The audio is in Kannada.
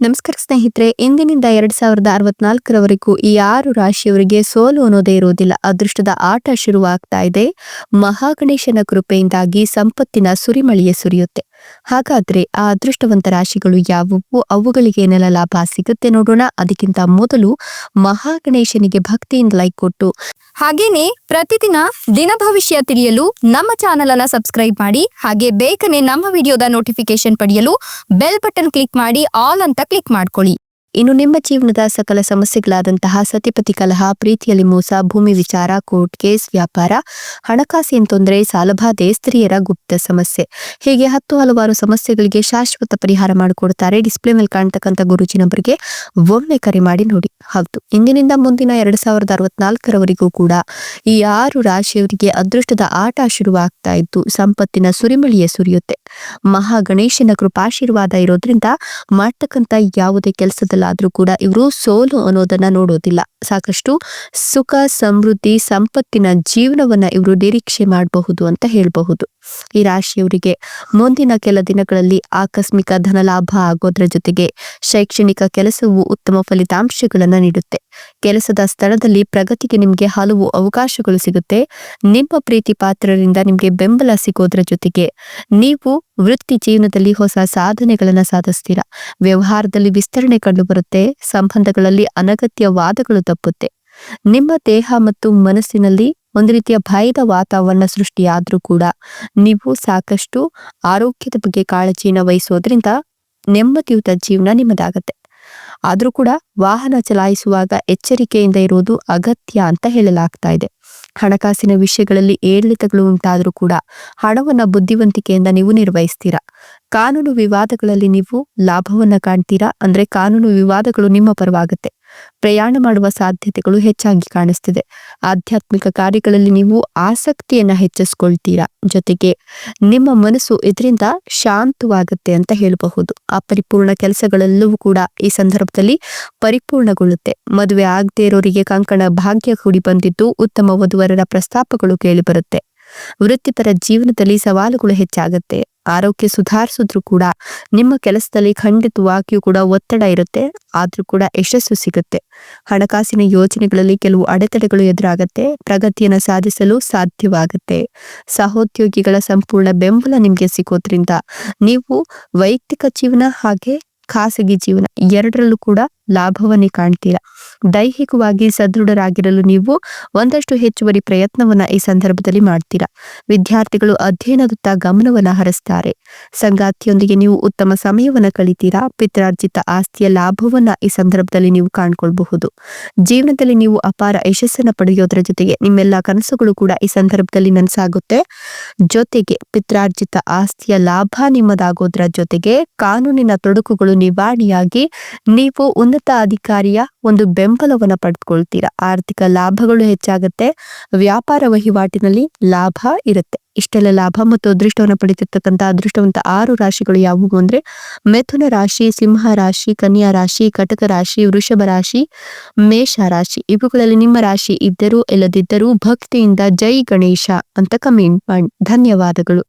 ನಮಸ್ಕಾರ ಸ್ನೇಹಿತರೆ, ಇಂದಿನಿಂದ ಎರಡ್ ಸಾವಿರದ ಅರವತ್ನಾಲ್ಕರವರೆಗೂ ಈ ಆರು ರಾಶಿಯವರಿಗೆ ಸೋಲು ಅನ್ನೋದೇ ಇರುವುದಿಲ್ಲ ಅದೃಷ್ಟದ ಆಟ ಶುರುವಾಗ್ತಾ ಇದೆ. ಮಹಾಗಣೇಶನ ಕೃಪೆಯಿಂದಾಗಿ ಸಂಪತ್ತಿನ ಸುರಿಮಳೆಯೇ ಸುರಿಯುತ್ತೆ. ಹಾಗಾದ್ರೆ ಆ ಅದೃಷ್ಟವಂತ ರಾಶಿಗಳು ಯಾವುವು? ಅವುಗಳಿಗೆ ಏನೆಲ್ಲ ಲಾಭ ಸಿಗುತ್ತೆ ನೋಡೋಣ. ಅದಕ್ಕಿಂತ ಮೊದಲು ಮಹಾಗಣೇಶನಿಗೆ ಭಕ್ತಿಯಿಂದ ಲೈಕ್ ಕೊಟ್ಟು. ಹಾಗೇನೆ ಪ್ರತಿದಿನ ದಿನ ಭವಿಷ್ಯ ತಿಳಿಯಲು ನಮ್ಮ ಚಾನೆಲ್ ಅನ್ನ ಸಬ್ಸ್ಕ್ರೈಬ್ ಮಾಡಿ. ಹಾಗೆ ಬೇಗನೆ ನಮ್ಮ ವಿಡಿಯೋದ ನೋಟಿಫಿಕೇಶನ್ ಪಡೆಯಲು ಬೆಲ್ ಬಟನ್ ಕ್ಲಿಕ್ ಮಾಡಿ. ಆಲ್ ಅಂತ ಕ್ಲಿಕ್ ಮಾಡ್ಕೊಳ್ಳಿ. ಇನ್ನು ನಿಮ್ಮ ಜೀವನದ ಸಕಲ ಸಮಸ್ಯೆಗಳಾದಂತಹ ಸತಿಪತಿ ಕಲಹ, ಪ್ರೀತಿಯಲ್ಲಿ ಮೋಸ, ಭೂಮಿ ವಿಚಾರ, ಕೋರ್ಟ್ ಕೇಸ್, ವ್ಯಾಪಾರ, ಹಣಕಾಸಿನ ತೊಂದರೆ, ಸಾಲಬಾಧೆ, ಸ್ತ್ರೀಯರ ಗುಪ್ತ ಸಮಸ್ಯೆ. ಹೀಗೆ ಹತ್ತು ಹಲವಾರು ಸಮಸ್ಯೆಗಳಿಗೆ ಶಾಶ್ವತ ಪರಿಹಾರ ಮಾಡಿಕೊಡ್ತಾರೆ ಡಿಸ್ಪ್ಲೇ ಮೇಲೆ ಕಾಣ್ತಕ್ಕಂಥ ಗುರುಜಿ ನಂಬರ್ಗೆ ಒಮ್ಮೆ ಕರೆ ಮಾಡಿ ನೋಡಿ. ಹೌದು, ಇಂದಿನಿಂದ ಮುಂದಿನ ಎರಡ್ ಸಾವಿರದ ಅರವತ್ನಾಲ್ಕರವರೆಗೂ ಕೂಡ ಈ ಆರು ರಾಶಿಯವರಿಗೆ ಅದೃಷ್ಟದ ಆಟ ಶುರುವಾಗ್ತಾ ಇದ್ದು, ಸಂಪತ್ತಿನ ಸುರಿಮಳಿಯೇ ಸುರಿಯುತ್ತೆ. ಮಹಾ ಗಣೇಶನ ಕೃಪಾಶೀರ್ವಾದ ಇರೋದ್ರಿಂದ ಮಾಡ್ತಕ್ಕಂಥ ಯಾವುದೇ ಕೆಲಸದಲ್ಲಾದ್ರೂ ಕೂಡ ಇವರು ಸೋಲು ಅನ್ನೋದನ್ನ ನೋಡೋದಿಲ್ಲ. ಸಾಕಷ್ಟು ಸುಖ, ಸಮೃದ್ಧಿ, ಸಂಪತ್ತಿನ ಜೀವನವನ್ನ ಇವರು ನಿರೀಕ್ಷೆ ಮಾಡಬಹುದು ಅಂತ ಹೇಳಬಹುದು. ಈ ರಾಶಿಯವರಿಗೆ ಮುಂದಿನ ಕೆಲ ದಿನಗಳಲ್ಲಿ ಆಕಸ್ಮಿಕ ಧನಲಾಭ ಆಗೋದ್ರ ಜೊತೆಗೆ ಶೈಕ್ಷಣಿಕ ಕೆಲಸವು ಉತ್ತಮ ಫಲಿತಾಂಶಗಳನ್ನು ನೀಡುತ್ತೆ. ಕೆಲಸದ ಸ್ಥಳದಲ್ಲಿ ಪ್ರಗತಿಗೆ ನಿಮಗೆ ಹಲವು ಅವಕಾಶಗಳು ಸಿಗುತ್ತೆ. ನಿಮ್ಮ ಪ್ರೀತಿ ಪಾತ್ರರಿಂದ ನಿಮಗೆ ಬೆಂಬಲ ಸಿಗೋದ್ರ ಜೊತೆಗೆ ನೀವು ವೃತ್ತಿ ಜೀವನದಲ್ಲಿ ಹೊಸ ಸಾಧನೆಗಳನ್ನು ಸಾಧಿಸ್ತೀರಾ. ವ್ಯವಹಾರದಲ್ಲಿ ವಿಸ್ತರಣೆ ಕಂಡುಬರುತ್ತೆ. ಸಂಬಂಧಗಳಲ್ಲಿ ಅನಗತ್ಯ ವಾದಗಳು ತಪ್ಪುತ್ತೆ. ನಿಮ್ಮ ದೇಹ ಮತ್ತು ಮನಸ್ಸಿನಲ್ಲಿ ಒಂದು ರೀತಿಯ ಭಯದ ವಾತಾವರಣ ಸೃಷ್ಟಿಯಾದರೂ ಕೂಡ ನೀವು ಸಾಕಷ್ಟು ಆರೋಗ್ಯದ ಬಗ್ಗೆ ಕಾಳಜಿನ ವಹಿಸೋದ್ರಿಂದ ನೆಮ್ಮದಿಯುತ ಜೀವನ ನಿಮ್ಮದಾಗತ್ತೆ. ಆದರೂ ಕೂಡ ವಾಹನ ಚಲಾಯಿಸುವಾಗ ಎಚ್ಚರಿಕೆಯಿಂದ ಇರುವುದು ಅಗತ್ಯ ಅಂತ ಹೇಳಲಾಗ್ತಾ ಇದೆ. ಹಣಕಾಸಿನ ವಿಷಯಗಳಲ್ಲಿ ಏರಿಳಿತಗಳು ಉಂಟಾದ್ರೂ ಕೂಡ ಹಣವನ್ನು ಬುದ್ಧಿವಂತಿಕೆಯಿಂದ ನೀವು ನಿರ್ವಹಿಸ್ತೀರಾ? ಕಾನೂನು ವಿವಾದಗಳಲ್ಲಿ ನೀವು ಲಾಭವನ್ನ ಕಾಣ್ತೀರಾ? ಅಂದ್ರೆ ಕಾನೂನು ವಿವಾದಗಳು ನಿಮ್ಮ ಪರವಾಗುತ್ತೆ. ಪ್ರಯಾಣ ಮಾಡುವ ಸಾಧ್ಯತೆಗಳು ಹೆಚ್ಚಾಗಿ ಕಾಣಿಸ್ತಿದೆ. ಆಧ್ಯಾತ್ಮಿಕ ಕಾರ್ಯಗಳಲ್ಲಿ ನೀವು ಆಸಕ್ತಿಯನ್ನ ಹೆಚ್ಚಿಸ್ಕೊಳ್ತೀರಾ? ಜೊತೆಗೆ ನಿಮ್ಮ ಮನಸ್ಸು ಇದರಿಂದ ಶಾಂತವಾಗುತ್ತೆ ಅಂತ ಹೇಳಬಹುದು. ಅಪರಿಪೂರ್ಣ ಕೆಲಸಗಳೆಲ್ಲವೂ ಕೂಡ ಈ ಸಂದರ್ಭದಲ್ಲಿ ಪರಿಪೂರ್ಣಗೊಳ್ಳುತ್ತೆ. ಮದುವೆ ಆಗದೆ ಇರೋರಿಗೆ ಕಂಕಣ ಭಾಗ್ಯ ಕೂಡಿ ಬಂದಿದ್ದು ಉತ್ತಮ ವಧುವರರ ಪ್ರಸ್ತಾಪಗಳು ಕೇಳಿಬರುತ್ತೆ ವೃತ್ತಿಪರ ಜೀವನದಲ್ಲಿ ಸವಾಲುಗಳು ಹೆಚ್ಚಾಗುತ್ತೆ. ಆರೋಗ್ಯ ಸುಧಾರಿಸಿದ್ರು ಕೂಡ ನಿಮ್ಮ ಕೆಲಸದಲ್ಲಿ ಖಂಡಿತವಾಗಿಯೂ ಕೂಡ ಒತ್ತಡ ಇರುತ್ತೆ, ಆದ್ರೂ ಕೂಡ ಯಶಸ್ಸು ಸಿಗುತ್ತೆ. ಹಣಕಾಸಿನ ಯೋಜನೆಗಳಲ್ಲಿ ಕೆಲವು ಅಡೆತಡೆಗಳು ಎದುರಾಗತ್ತೆ, ಪ್ರಗತಿಯನ್ನು ಸಾಧಿಸಲು ಸಾಧ್ಯವಾಗುತ್ತೆ. ಸಹೋದ್ಯೋಗಿಗಳ ಸಂಪೂರ್ಣ ಬೆಂಬಲ ನಿಮಗೆ ಸಿಗೋದ್ರಿಂದ ನೀವು ವೈಯಕ್ತಿಕ ಜೀವನ ಹಾಗೆ ಖಾಸಗಿ ಜೀವನ ಎರಡರಲ್ಲೂ ಕೂಡ ಲಾಭವನ್ನೇ ಕಾಣ್ತೀರಾ. ದೈಹಿಕವಾಗಿ ಸದೃಢರಾಗಿರಲು ನೀವು ಒಂದಷ್ಟು ಹೆಚ್ಚುವರಿ ಪ್ರಯತ್ನವನ್ನ ಈ ಸಂದರ್ಭದಲ್ಲಿ ಮಾಡ್ತೀರಾ. ವಿದ್ಯಾರ್ಥಿಗಳು ಅಧ್ಯಯನದತ್ತ ಗಮನವನ್ನ ಹರಿಸ್ತಾರೆ. ಸಂಗಾತಿಯೊಂದಿಗೆ ನೀವು ಉತ್ತಮ ಸಮಯವನ್ನ ಕಳಿತೀರಾ. ಪಿತ್ರಾರ್ಜಿತ ಆಸ್ತಿಯ ಲಾಭವನ್ನ ಈ ಸಂದರ್ಭದಲ್ಲಿ ನೀವು ಕಾಣ್ಕೊಳ್ಬಹುದು. ಜೀವನದಲ್ಲಿ ನೀವು ಅಪಾರ ಯಶಸ್ಸನ್ನ ಪಡೆಯೋದ್ರ ಜೊತೆಗೆ ನಿಮ್ಮೆಲ್ಲ ಕನಸುಗಳು ಕೂಡ ಈ ಸಂದರ್ಭದಲ್ಲಿ ನನಸಾಗುತ್ತೆ. ಜೊತೆಗೆ ಪಿತ್ರಾರ್ಜಿತ ಆಸ್ತಿಯ ಲಾಭ ನಿಮ್ಮದಾಗೋದ್ರ ಜೊತೆಗೆ ಕಾನೂನಿನ ತೊಡಕುಗಳು ನಿವಾರಣೆಯಾಗಿ ನೀವು ಉನ್ನತ ಅಧಿಕಾರಿಯ ಒಂದು ಬೆಂಬಲವನ್ನ ಪಡೆದುಕೊಳ್ತೀರಾ ಆರ್ಥಿಕ ಲಾಭಗಳು ಹೆಚ್ಚಾಗುತ್ತೆ, ವ್ಯಾಪಾರ ವಹಿವಾಟಿನಲ್ಲಿ ಲಾಭ ಇರುತ್ತೆ. ಇಷ್ಟೆಲ್ಲ ಲಾಭ ಮತ್ತು ಅದೃಷ್ಟವನ್ನು ಪಡೆದಿರ್ತಕ್ಕಂಥ ಅದೃಷ್ಟವಂತ ಆರು ರಾಶಿಗಳು ಯಾವುವು ಅಂದ್ರೆ, ಮಿಥುನ ರಾಶಿ, ಸಿಂಹ ರಾಶಿ, ಕನ್ಯಾ ರಾಶಿ, ಕಟಕ ರಾಶಿ, ವೃಷಭ ರಾಶಿ, ಮೇಷ ರಾಶಿ. ಇವುಗಳಲ್ಲಿ ನಿಮ್ಮ ರಾಶಿ ಇದ್ದರೂ, ಇಲ್ಲದಿದ್ದರೂ ಭಕ್ತಿಯಿಂದ ಜೈ ಗಣೇಶ ಅಂತ ಕಮೆಂಟ್ ಮಾಡಿ. ಧನ್ಯವಾದಗಳು.